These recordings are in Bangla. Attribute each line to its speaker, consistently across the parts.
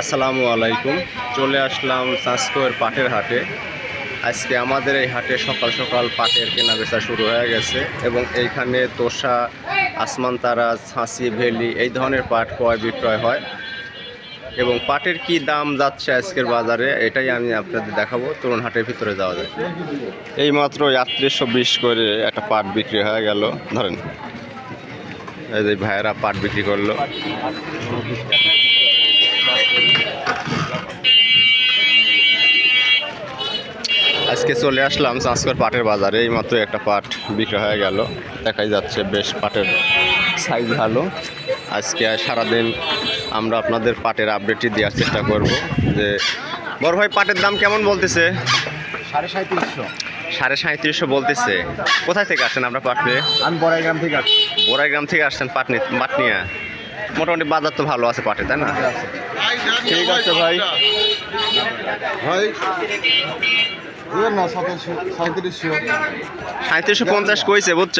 Speaker 1: আসসালামু আলাইকুম। চলে আসলাম সাঁসকোয়ের পাটের হাটে। আজকে আমাদের এই হাটে সকাল সকাল পাটের কেনা বেচা শুরু হয়ে গেছে এবং এইখানে তোষা, আসমান তারা ছাঁচি ভেলি এই ধরনের পাট ক্রয় বিক্রয় হয়। এবং পাটের কি দাম যাচ্ছে আজকের বাজারে, এটাই আমি আপনাদের দেখাবো। তরুণ হাটের ভিতরে যাওয়া যায় এই মাত্র আটত্রিশশো বিশ করে একটা পাট বিক্রি হয়ে গেল। ধরেন, এই যে ভাইয়েরা পাট বিক্রি করল। আজকে চলে আসলাম চাঁচকর পাটের বাজারে। এই মাত্র একটা পাট বিক্রি হয়ে গেল। দেখাই যাচ্ছে বেশ পাটের সাইজ ভালো। আজকে সারাদিন আমরা আপনাদের পাটের আপডেটটি দেওয়ার চেষ্টা করব যে বড় ভাই পাটের দাম কেমন বলতেছে?
Speaker 2: সাড়ে সাঁত্রিশশো
Speaker 1: সাড়ে সাঁত্রিশশো বলতেছে। কোথায় থেকে আসছেন আমরা পাট পেয়ে
Speaker 2: আমি বড়াইগ্রাম থেকে আসছি।
Speaker 1: বোরাইগ্রাম থেকে আসছেন পাট নি পাট নিয়ে। মোটামুটি বাজার তো ভালো আছে পাটে তাই না? ঠিক আছে ভাই।
Speaker 2: ভাই না সাঁত্রিশশো
Speaker 1: সাঁত্রিশশো পঞ্চাশ কইছে বুঝছ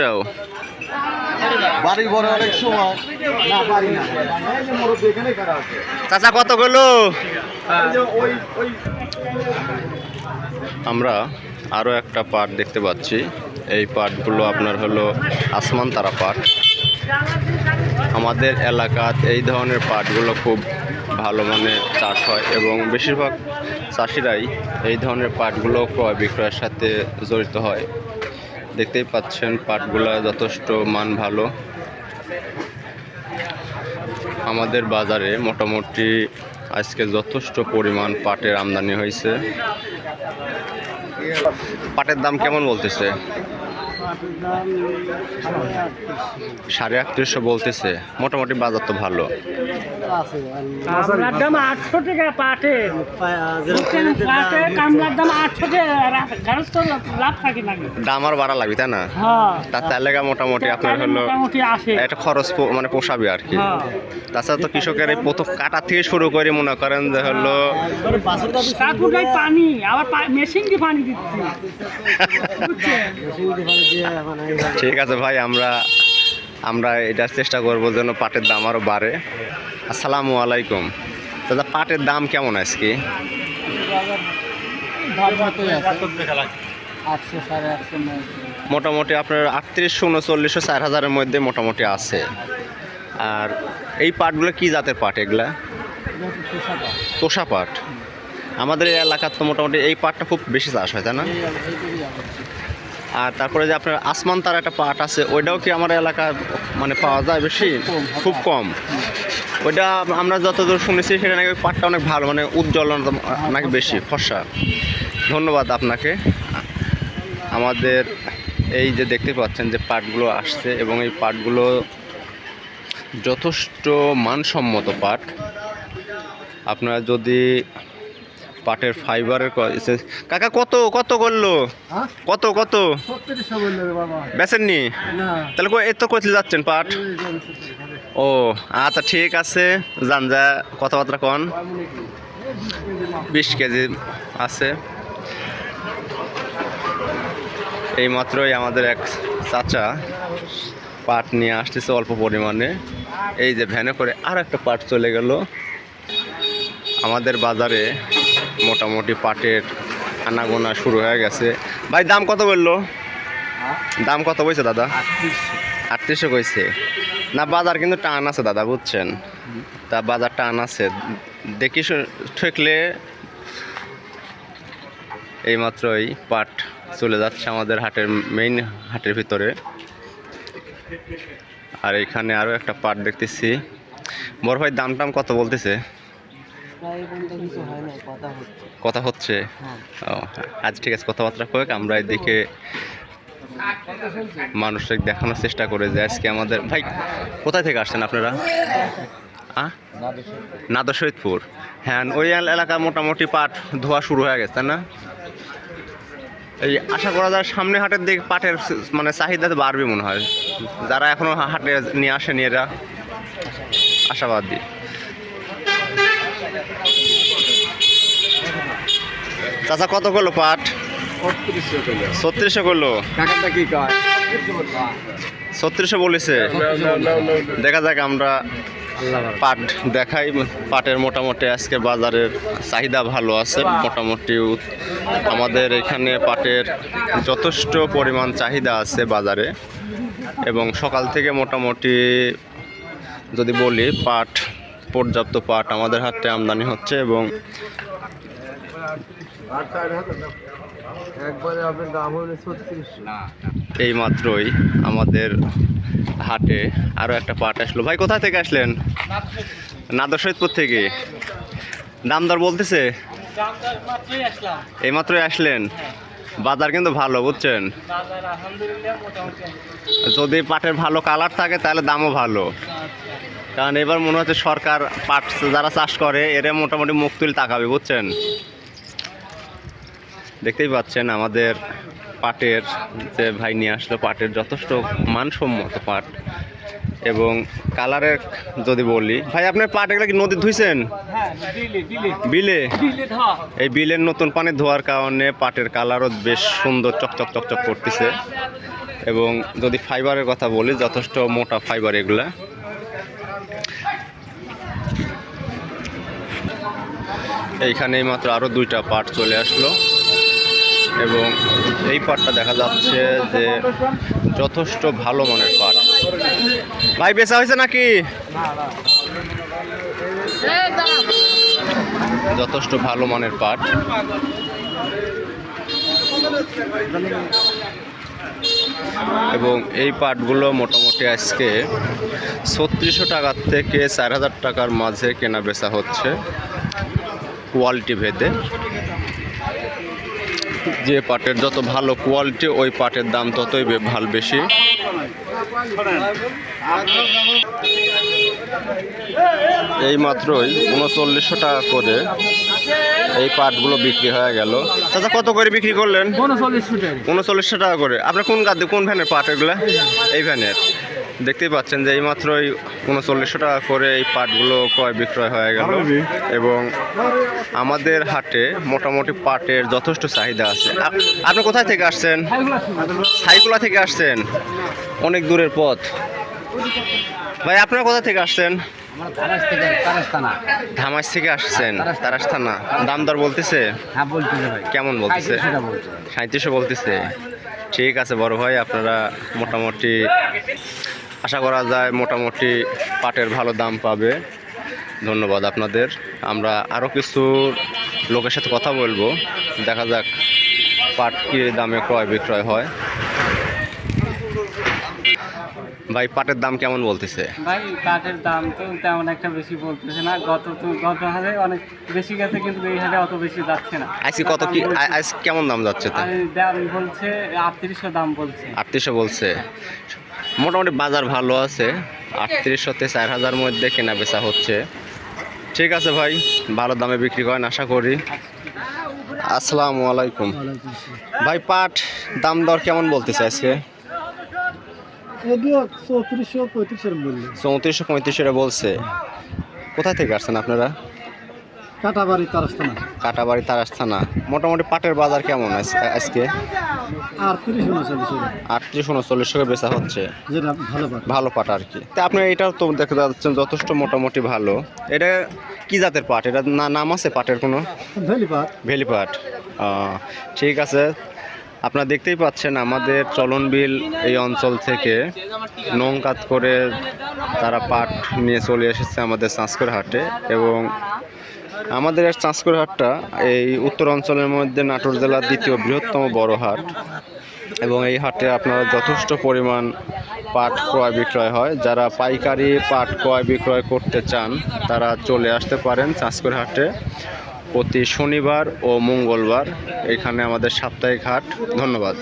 Speaker 2: বাড়ি ঘরে অনেক সময় না না
Speaker 1: চাচা কত গেলো আমরা আরও একটা পাট দেখতে পাচ্ছি। এই পাটগুলো আপনার হলো আসমান তারা পাট আমাদের এলাকাত এই ধরনের পাটগুলো খুব ভালো মানের চাষ হয় এবং বেশিরভাগ চাষিরাই এই ধরনের পাটগুলো ক্রয় বিক্রয়ের সাথে জড়িত হয়। দেখতেই পাচ্ছেন পাটগুলো যথেষ্ট মান ভালো। আমাদের বাজারে মোটামুটি আজকে যথেষ্ট পরিমাণ পাটের আমদানি হয়েছে। পাটের দাম কেমন বলতেছে? সাড়ে আটত্রিশশো বলতেছে। মোটামুটি বাজার তো ভালো।
Speaker 3: কামলার দাম আটশো টাকা পাটে। পাটে কামলার দাম আটশো টাকা লাভ থাকে না।
Speaker 1: দাম আর বাড়া লাগবে তাই না?
Speaker 3: হ্যাঁ।
Speaker 1: তার মোটামুটি আপনার হলো একটা খরচ প- মানে পোষাবে আর কি।
Speaker 3: হ্যাঁ।
Speaker 1: তাছাড়া তো কৃষকের এই প্রথম কাটা থেকে শুরু করে মনে করেন যে হলো
Speaker 3: পানি আবার মেশিন দিয়ে পানি দিচ্ছি।
Speaker 1: ঠিক আছে ভাই আমরা আমরা এটার চেষ্টা করব যেন পাটের দাম আরও বাড়ে। আসসালামু আলাইকুম। দাদা পাটের দাম কেমন আজকে? মোটামুটি আপনার আটত্রিশশো উনচল্লিশশো চার হাজারের মধ্যে মোটামুটি আছে। আর এই পাটগুলো কি জাতের পাট এগুলা? তোষা পাট আমাদের এই এলাকার তো মোটামুটি এই পাটটা খুব বেশি চাষ হয় তাই না? আর তারপরে যে আপনার আসমান তার একটা পাট আছে ওইটাও কি আমার এলাকায় মানে পাওয়া যায় বেশি? খুব কম। ওইটা আমরা যতদূর শুনেছি সেটা নাকি ওই পাটটা অনেক ভালো মানে উজ্জ্বল নাকি বেশি ফর্সা। ধন্যবাদ আপনাকে। আমাদের এই যে দেখতে পাচ্ছেন যে পাটগুলো আসছে এবং এই পাটগুলো যথেষ্ট মানসম্মত পাট। আপনারা যদি পাটের ফাইবারের কাকা কত কত করল?
Speaker 2: হ্যাঁ?
Speaker 1: কত কত? বেচেননি? তাহলে এত কোথায় যাচ্ছেন পাট? ও আচ্ছা ঠিক আছে। যান যা কথাবার্তা কন। বিশ কেজি আছে। এই মাত্রই আমাদের এক চাচা পাট নিয়ে আসতেছে অল্প পরিমাণে। এই যে ভ্যানে করে আর একটা পাট চলে গেল। আমাদের বাজারে মোটামুটি পাটের আনাগোনা শুরু হয়ে গেছে। ভাই দাম কত বলল? দাম কত বলছে দাদা? আটত্রিশশো কইছে। না বাজার কিন্তু টান আছে দাদা বুঝছেন? তা বাজার টান আছে। দেখি ঠেকলে এইমাত্রই পাট চলে যাচ্ছে আমাদের হাটের মেইন হাটের ভিতরে। আর এখানে আরও একটা পাট দেখতেছি। বড় ভাই দাম টাম কত বলতেছে? কথা হচ্ছে। ও আজ ঠিক আছে কথাবার্তা হোক আমরা এদিকে মানুষকে দেখানোর চেষ্টা করে যে আজকে আমাদের ভাই, কোথায় থেকে আসছেন আপনারা? আ? নাদর শহীদপুর হ্যাঁ ওই এলাকা মোটামুটি পাট ধোয়া শুরু হয়ে গেছে না? এই আশা করা যায় সামনে হাটের দিকে পাটের মানে চাহিদা বাড়বে মনে হয়। যারা এখনও হাটে নিয়ে আসেনি এরা আশাবাদী। চাচা, কত করল পাট?
Speaker 2: ছত্রিশশো
Speaker 1: করল। ছত্রিশশো বলেছে। দেখা যাক আমরা পাট দেখাই পাটের মোটামুটি আজকে বাজারের চাহিদা ভালো আছে মোটামুটি আমাদের এখানে পাটের যথেষ্ট পরিমাণ চাহিদা আছে বাজারে। এবং সকাল থেকে মোটামুটি যদি বলি পাট পর্যাপ্ত পাট আমাদের হাতে আমদানি হচ্ছে এবং এই মাত্রই আমাদের হাটে আরও একটা পাট আসলো। ভাই, কোথা থেকে আসলেন? নাদর সৈয়দপুর থেকে। দাম দর বলতেছে?
Speaker 3: দামদার
Speaker 1: এই মাত্রই আসলেন? বাজার কিন্তু ভালো, বুঝছেন? যদি পাটের ভালো কালার থাকে, তাহলে দামও ভালো। কারণ এবার মনে হচ্ছে সরকার পাট যারা চাষ করে, এরা মোটামুটি মুখ তুলে তাকাবে, বুঝছেন? দেখতেই পাচ্ছেন আমাদের পাটের যে ভাই নিয়ে আসলো পাটের যথেষ্ট মানসম্মত পাট। এবং কালারের যদি বলি ভাই আপনার পাট এগুলো কি নদী ধুইছেন?
Speaker 3: হ্যাঁ দিলে
Speaker 1: বিলে এই বিলের নতুন পানি ধোয়ার কারণে পাটের কালারও বেশ সুন্দর চকচক চকচক করতেছে। এবং যদি ফাইবারের কথা বলি যথেষ্ট মোটা ফাইবার এগুলা। এইখানে মাত্র আরও দুইটা পাট চলে আসলো। এবং এই পাটটা দেখা যাচ্ছে যে যথেষ্ট ভালো মানের পাট। ভাই, বেচা হয়েছে নাকি? যথেষ্ট ভালো মানের পাট। এবং এই পাটগুলো মোটামুটি আজকে ছত্রিশশো টাকার থেকে চার হাজার টাকার মাঝে কেনা বেচা হচ্ছে। কোয়ালিটি ভেদে। যে পাটের যত ভালো কোয়ালিটি ওই পাটের দাম ততই ভালো বেশি। এই মাত্রই উনচল্লিশশো টাকা করে এই পাটগুলো বিক্রি হয়ে গেল। চাচা কত করে বিক্রি করলেন?
Speaker 3: উনচল্লিশ
Speaker 1: উনচল্লিশশো টাকা করে। আপনার কোন গাদ্দে কোন ভ্যানের পাট এগুলো? এই ভ্যানের। দেখতেই পাচ্ছেন যে এই মাত্রই উনচল্লিশশো টাকা করে এই পাটগুলো ক্রয় বিক্রয় হয়ে গেল। এবং আমাদের হাটে মোটামুটি পাটের যথেষ্ট চাহিদা আছে। আপ- আপনি কোথায় থেকে আসছেন? সাইকুলা থেকে আসছেন। অনেক দূরের পথ। ভাই আপনারা কোথা থেকে আসছেন?
Speaker 3: আমার তারাস থেকে
Speaker 1: ধামাস থেকে আসছেন। তারাস থানা। দাম দর বলতেছে?
Speaker 3: হ্যাঁ
Speaker 1: কেমন বলতেছে? সাঁত্রিশশো বলতেছে। ঠিক আছে বড় ভাই আপনারা মোটামুটি আশা করা যায় মোটামুটি পাটের ভালো দাম পাবে। ধন্যবাদ আপনাদের। আমরা আরও কিছু লোকের সাথে কথা বলব। দেখা যাক পাট কী দামে ক্রয় বিক্রয় হয়। ভাই পাটের দাম কেমন বলতেছে?
Speaker 3: ভাই কাঠের দাম তো তেমন একটা বেশি বলতেছে না। গত তো গত হারে অনেক বেশি গেছে কিন্তু এই হারে অত বেশি যাচ্ছে না।
Speaker 1: আজকে কত কি আ- আজ কেমন দাম যাচ্ছে
Speaker 3: দাম বলছে আটত্রিশশো দাম বলছে।
Speaker 1: আটত্রিশশো বলছে। মোটামুটি বাজার ভালো আছে। আটত্রিশশো থেকে চার হাজার মধ্যে কেনা বেচা হচ্ছে। ঠিক আছে ভাই ভালো দামে বিক্রি করেন আশা করি। আসসালামু আলাইকুম। ভাই পাট দাম দর কেমন বলতেছে আজকে?
Speaker 2: চৌত্রিশশো পঁয়ত্রিশের
Speaker 1: পঁয়ত্রিশশো বলছে। কোথায় থেকে আসছেন আপনারা?
Speaker 2: কাটাবাড়ি তারাস্তানা।
Speaker 1: কাটাবাড়ি তারাস থানা মোটামুটি পাটের বাজার কেমন আছে আজকে?
Speaker 2: উনচল্লিশ
Speaker 1: আটত্রিশ উনচল্লিশশো বেচা হচ্ছে।
Speaker 2: যেটা ভালো পাট।
Speaker 1: ভালো পাট আর কি। তা আপনি এটাও তো দেখতে যাচ্ছেন যথেষ্ট মোটামুটি ভালো। এটা কি জাতের পাট? এটা না নাম আছে পাটের কোনো?
Speaker 2: ভেলি পাট।
Speaker 1: ভেলি পাট। ঠিক আছে। আপনারা দেখতেই পাচ্ছেন আমাদের চলনবিল এই অঞ্চল থেকে নৌকাত করে তারা পাট নিয়ে চলে এসেছে আমাদের চাঁচকর হাটে এবং আমাদের এই চাঁচকর হাটটা এই উত্তর অঞ্চলের মধ্যে নাটোর জেলার দ্বিতীয় বৃহত্তম বড় হাট। এবং এই হাটে আপনারা যথেষ্ট পরিমাণ পাট ক্রয় বিক্রয় হয়। যারা পাইকারি পাট ক্রয় বিক্রয় করতে চান, তারা চলে আসতে পারেন চাঁচকর হাটে। প্রতি শনিবার ও মঙ্গলবার এখানে আমাদের সাপ্তাহিক হাট। ধন্যবাদ।